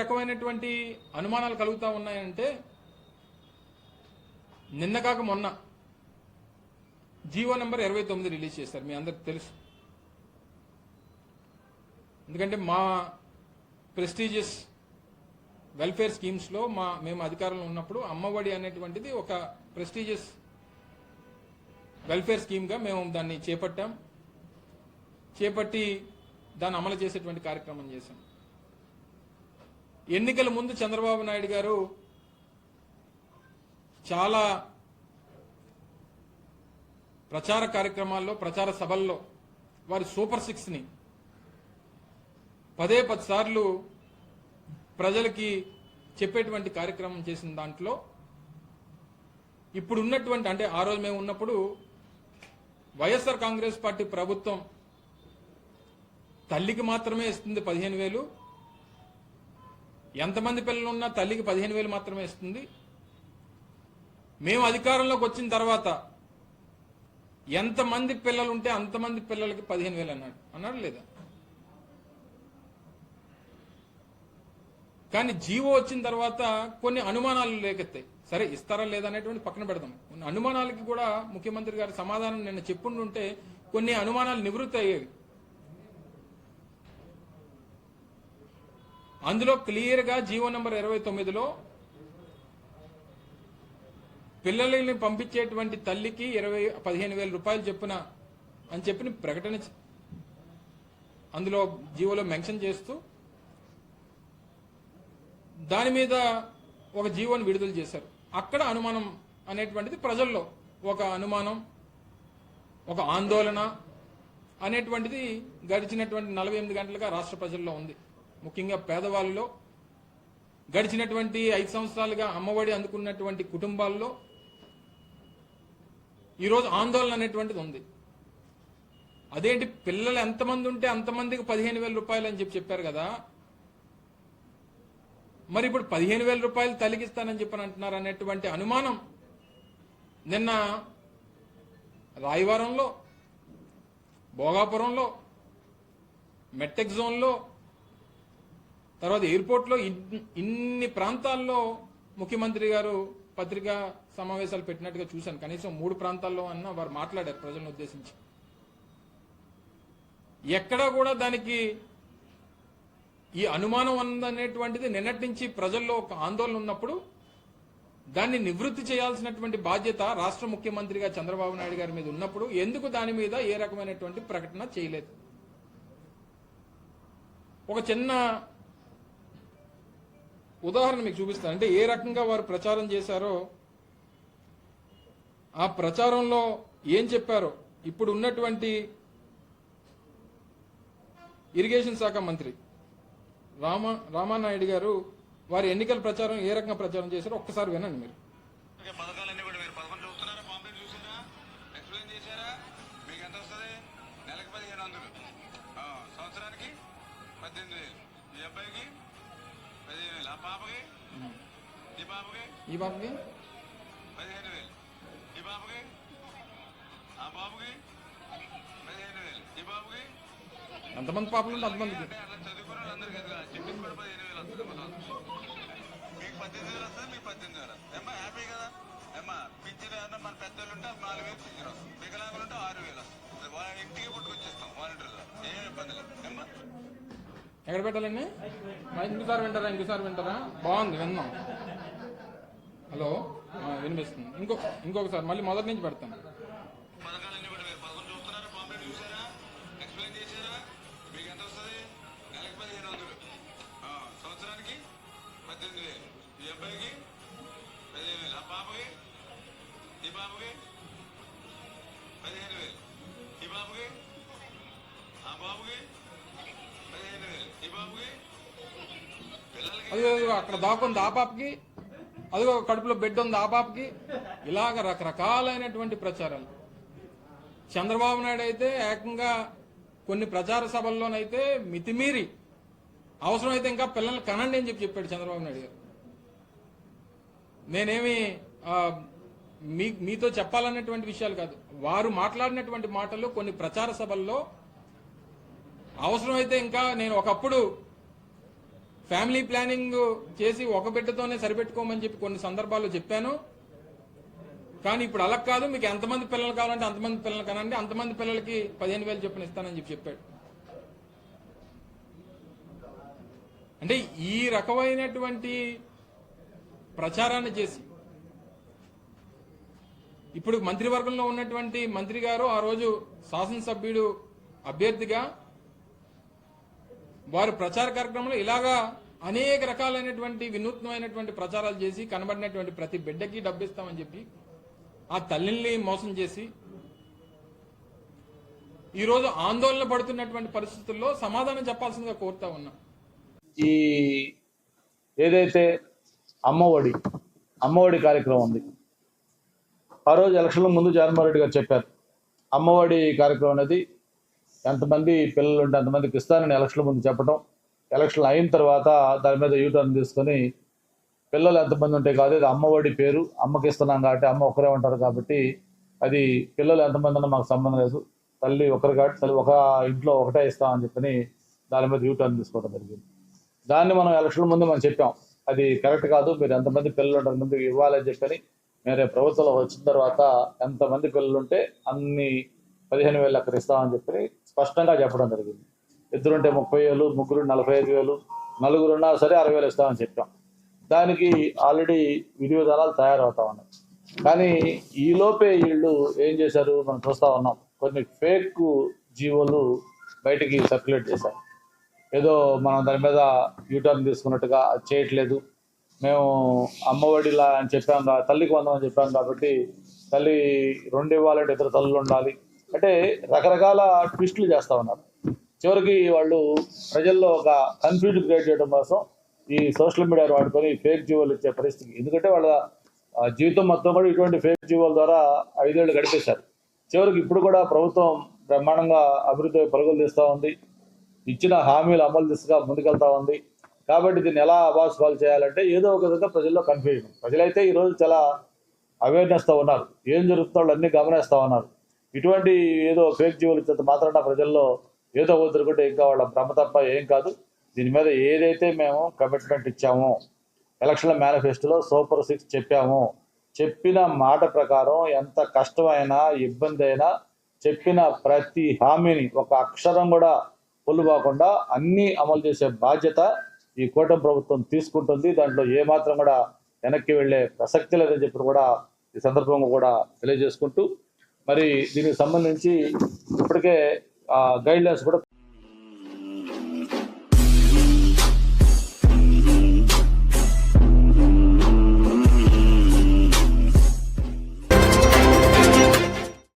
రకమైనటువంటి అనుమానాలు కలుగుతూ ఉన్నాయంటే నిన్న కాక మొన్న జీవో నెంబర్ ఇరవై తొమ్మిది రిలీజ్ చేశారు మీ అందరికి తెలుసు. ఎందుకంటే మా ప్రెస్టీజియస్ వెల్ఫేర్ స్కీమ్స్లో మా మేము అధికారంలో ఉన్నప్పుడు అమ్మఒడి అనేటువంటిది ఒక ప్రెస్టీజియస్ వెల్ఫేర్ స్కీమ్గా మేము దాన్ని చేపట్టాం. చేపట్టి దాన్ని అమలు చేసేటువంటి కార్యక్రమం చేశాం. ఎన్నికల ముందు చంద్రబాబు నాయుడు గారు చాలా ప్రచార కార్యక్రమాల్లో ప్రచార సభల్లో వారి సూపర్ సిక్స్ని పదే పది సార్లు ప్రజలకి చెప్పేటువంటి కార్యక్రమం చేసిన దాంట్లో ఇప్పుడు ఉన్నటువంటి అంటే ఆ రోజు మేము ఉన్నప్పుడు వైఎస్ఆర్ కాంగ్రెస్ పార్టీ ప్రభుత్వం తల్లికి మాత్రమే ఇస్తుంది పదిహేను వేలు ఎంతమంది పిల్లలు ఉన్నా తల్లికి పదిహేను వేలు మాత్రమే ఇస్తుంది. మేము అధికారంలోకి వచ్చిన తర్వాత ఎంతమంది పిల్లలు ఉంటే అంతమంది పిల్లలకి పదిహేను వేలు అన్నాడు. అన్నాడు లేదా? కానీ జీవో వచ్చిన తర్వాత కొన్ని అనుమానాలు లేకెత్తాయి. సరే ఇస్తారా లేదా అనేటువంటి పక్కన పెడదాం. కొన్ని అనుమానాలకి కూడా ముఖ్యమంత్రి గారి సమాధానం నిన్న చెప్పుండుంటే కొన్ని అనుమానాలు నివృత్తి అయ్యేవి. అందులో క్లియర్గా జీవో నంబర్ ఇరవై తొమ్మిదిలో పిల్లల్ని పంపించేటువంటి తల్లికి ఇరవై పదిహేను వేల రూపాయలు చెప్పున అని చెప్పిన ప్రకటన అందులో జీవోలో మెన్షన్ చేస్తూ దాని మీద ఒక జీవోని విడుదల చేశారు. అక్కడ అనుమానం అనేటువంటిది ప్రజల్లో ఒక అనుమానం ఒక ఆందోళన అనేటువంటిది గడిచినటువంటి నలభై ఎనిమిది గంటలుగా రాష్ట్ర ప్రజల్లో ఉంది. ముఖ్యంగా పేదవాళ్ళలో గడిచినటువంటి ఐదు సంవత్సరాలుగా అమ్మఒడి అందుకున్నటువంటి కుటుంబాల్లో ఈరోజు ఆందోళన అనేటువంటిది ఉంది. అదేంటి పిల్లలు ఎంతమంది ఉంటే అంతమందికి పదిహేను వేల రూపాయలు అని చెప్పి చెప్పారు కదా. మరి ఇప్పుడు పదిహేను వేల రూపాయలు తలిగిస్తానని చెప్పని అంటున్నారు అనేటువంటి అనుమానం నిన్న రాయవరంలో భోగాపురంలో మెట్టెక్ జోన్లో తర్వాత ఎయిర్పోర్ట్లో ఇన్ని ప్రాంతాల్లో ముఖ్యమంత్రి గారు పత్రికా సమావేశాలు పెట్టినట్టుగా చూశాను. కనీసం మూడు ప్రాంతాల్లో అన్న వారు మాట్లాడారు ప్రజలను ఉద్దేశించి. ఎక్కడా కూడా దానికి ఈ అనుమానం ఉందనేటువంటిది నిన్నటి నుంచి ప్రజల్లో ఒక ఆందోళన ఉన్నప్పుడు దాన్ని నివృత్తి చేయాల్సినటువంటి బాధ్యత రాష్ట్ర ముఖ్యమంత్రిగా చంద్రబాబు నాయుడు గారి మీద ఉన్నప్పుడు ఎందుకు దాని మీద ఏ రకమైనటువంటి ప్రకటన చేయలేదు? ఒక చిన్న ఉదాహరణ మీకు చూపిస్తాను. అంటే ఏ రకంగా వారు ప్రచారం చేశారో ఆ ప్రచారంలో ఏం చెప్పారో ఇప్పుడు ఉన్నటువంటి ఇరిగేషన్ శాఖ మంత్రి రామ రామానాయుడు గారు వారి ఎన్నికల ప్రచారం ఏ రకంగా ప్రచారం చేశారో ఒక్కసారి వినండి మీరు. సంవత్సరానికి పద్దెనిమిది వేలు. ఈ అబ్బాయికి? పదిహేను వేలు. ఆ పాపకి? ఈ పాపకి? ఈ బాబుకి పదిహేను వేలు. ఈ బాబుకి ఆ బాబుకి పదిహేను వేలు. ఈ బాబుకి ఎంతమంది పాపలు ఉంటే అంతమందికి? అంటే అట్లా చదువుకున్న వాళ్ళందరికీ కదా చెప్పింది కూడా పదిహేను వేలు వస్తుంది. మీకు పద్దెనిమిది వేలు వస్తుంది మీకు పద్దెనిమిది వేలు ఏమ్మా హ్యాపీ కదా? ఏమ్మా పింఛన్ ఏమన్నా మన పెద్దోళ్ళు ఉంటే నాలుగు వేలు పింఛన్ వస్తుంది వికలాంగులు ఉంటే ఆరు వేలు వస్తుంది. వాళ్ళ ఇంటికి పుట్టుకొచ్చేస్తాం వాలంటీర్లు. ఏం ఇబ్బంది లేదు. ఏమ్మా? ఎక్కడ పెట్టాలండి? ఇంకోసారి వింటారా? ఇంకోసారి వింటారా? బాగుంది విన్నాం. హలో? వినిపిస్తుంది. ఇంకో ఇంకొకసారి మళ్ళీ మొదటి నుంచి పెడతాను పథకాలన్నీ మీరు చూస్తున్నారా మీకు ఎంత వస్తుంది? పదిహేను వందలు. సంవత్సరానికి పద్దెనిమిది అబ్బాయికి పదిహేను వేలు. ఆ పదిహేను బాబుకి ఆ బాబుకి పదిహేను వేలు ఈ బాబుకి పిల్లలకి అదిగో అదిగో అక్కడ దాకుంది ఆ పాపకి. అదిగో కడుపులో బెడ్ ఉంది ఆ పాపకి. ఇలాగ రకరకాలైనటువంటి ప్రచారాలు. చంద్రబాబు నాయుడు అయితే ఏకంగా కొన్ని ప్రచార సభల్లోనైతే మితిమీరి అవసరమైతే ఇంకా పిల్లల్ని కనండి అని చెప్పి చెప్పాడు చంద్రబాబు నాయుడు గారు. నేనేమి మీ మీతో చెప్పాలన్నటువంటి విషయాలు కాదు. వారు మాట్లాడినటువంటి మాటలు కొన్ని ప్రచార సభల్లో అవసరమైతే ఇంకా నేను ఒకప్పుడు ఫ్యామిలీ ప్లానింగ్ చేసి ఒక బిడ్డతోనే సరిపెట్టుకోమని చెప్పి కొన్ని సందర్భాల్లో చెప్పాను. కానీ ఇప్పుడు అలా కాదు మీకు ఎంతమంది పిల్లలు కావాలంటే అంతమంది పిల్లలు కానండి అంతమంది పిల్లలకి పదిహేను వేలు చొప్పున ఇస్తానని చెప్పి చెప్పాడు. అంటే ఈ రకమైనటువంటి ప్రచారాన్ని చేసి ఇప్పుడు మంత్రివర్గంలో ఉన్నటువంటి మంత్రి గారు ఆ రోజు శాసనసభ్యుడు అభ్యర్థిగా వారు ప్రచార కార్యక్రమంలో ఇలాగా అనేక రకాలైనటువంటి వినూత్నమైనటువంటి ప్రచారాలు చేసి కనబడినటువంటి ప్రతి బిడ్డకి డబ్బిస్తామని చెప్పి ఆ తల్లిని మోసం చేసి ఈరోజు ఆందోళన పడుతున్నటువంటి పరిస్థితుల్లో సమాధానం చెప్పాల్సిందిగా కోరుతా ఉన్నా. ఈ ఏదైతే అమ్మఒడి అమ్మఒడి కార్యక్రమం ఉంది ఆ రోజు ఎలక్షన్ల ముందు జగన్మోహన్ రెడ్డి గారు చెప్పారు అమ్మఒడి కార్యక్రమం అనేది ఎంతమంది పిల్లలు ఉంటే అంతమందికి ఇస్తానని ఎలక్షన్ల ముందు చెప్పడం ఎలక్షన్లు అయిన తర్వాత దాని మీద యూటర్న్ తీసుకొని పిల్లలు ఎంతమంది ఉంటే కాదు ఇది అమ్మఒడి పేరు అమ్మకి ఇస్తున్నాం కాబట్టి అమ్మ ఒకరే ఉంటారు కాబట్టి అది పిల్లలు ఎంతమంది ఉన్నా మాకు సంబంధం లేదు. తల్లి ఒకరు కాబట్టి తల్లి ఒక ఇంట్లో ఒకటే ఇస్తామని చెప్పని దాని మీద యూటర్న్ తీసుకోవడం జరిగింది. దాన్ని మనం ఎలక్షన్ ముందు మనం చెప్పాం. అది కరెక్ట్ కాదు మీరు ఎంతమంది పిల్లలు ఉంటారు ముందు ఇవ్వాలని చెప్పని మీరు ప్రభుత్వంలో వచ్చిన తర్వాత ఎంతమంది పిల్లలు ఉంటే అన్ని పదిహేను వేలు అక్కడ ఇస్తామని చెప్పి స్పష్టంగా చెప్పడం జరిగింది. ఇద్దరుంటే ముప్పై వేలు ముగ్గురు నలభై ఐదు వేలు నలుగురు ఉన్నా సరే అరవై వేలు ఇస్తామని చెప్పాం. దానికి ఆల్రెడీ విధి విధానాలు తయారవుతా ఉన్నాయి. కానీ ఈలోపే వీళ్ళు ఏం చేశారు? మనం చూస్తా ఉన్నాం. కొన్ని ఫేక్ జీవోలు బయటికి సర్క్యులేట్ చేశారు. ఏదో మనం దాని మీద యూటర్న్ తీసుకున్నట్టుగా అది చేయట్లేదు. మేము అమ్మఒడిలా అని చెప్పాం తల్లికి వందం చెప్పాం కాబట్టి తల్లి రెండు ఇవ్వాలంటే ఇద్దరు తల్లులు ఉండాలి. అంటే రకరకాల ట్విస్టులు చేస్తూ ఉన్నారు. చివరికి వాళ్ళు ప్రజల్లో ఒక కన్ఫ్యూజన్ క్రియేట్ చేయడం కోసం ఈ సోషల్ మీడియా వాడుకొని ఫేక్ జీవోలు ఇచ్చే పరిస్థితి. ఎందుకంటే వాళ్ళ జీవితం మొత్తం కూడా ఇటువంటి ఫేక్ జీవోల ద్వారా ఐదేళ్ళు గడిపేశారు. చివరికి ఇప్పుడు కూడా ప్రభుత్వం బ్రహ్మాండంగా అభివృద్ధి పరుగులు తీస్తూ ఉంది. ఇచ్చిన హామీలు అమలు దిశగా ముందుకెళ్తా ఉంది. కాబట్టి దీన్ని ఎలా అభాస్పాలు చేయాలంటే ఏదో ఒక విధంగా ప్రజల్లో కన్ఫ్యూజన్ ప్రజలైతే ఈరోజు చాలా అవేర్నెస్తో ఉన్నారు. ఏం జరుగుతుందో అన్నీ గమనిస్తూ ఉన్నారు. ఇటువంటి ఏదో ఫేక్ జీవులు చేత మాత్రాన ప్రజల్లో ఏదో వదులుకుంటే ఇంకా వాళ్ళ భ్రమ తప్ప ఏం కాదు. దీని మీద ఏదైతే మేము కమిట్మెంట్ ఇచ్చామో ఎలక్షన్ల మేనిఫెస్టోలో సూపర్ సిక్స్ చెప్పాము చెప్పిన మాట ప్రకారం ఎంత కష్టమైనా ఇబ్బంది అయినా చెప్పిన ప్రతి హామీని ఒక అక్షరం కూడా పొల్లుపోకుండా అన్నీ అమలు చేసే బాధ్యత ఈ కూటమి ప్రభుత్వం తీసుకుంటుంది. దాంట్లో ఏమాత్రం కూడా వెనక్కి వెళ్ళే ప్రసక్తి లేదని చెప్పి కూడా ఈ సందర్భంగా కూడా తెలియజేసుకుంటూ మరి దీనికి సంబంధించి ఇప్పటికే గైడ్ లైన్స్ కూడా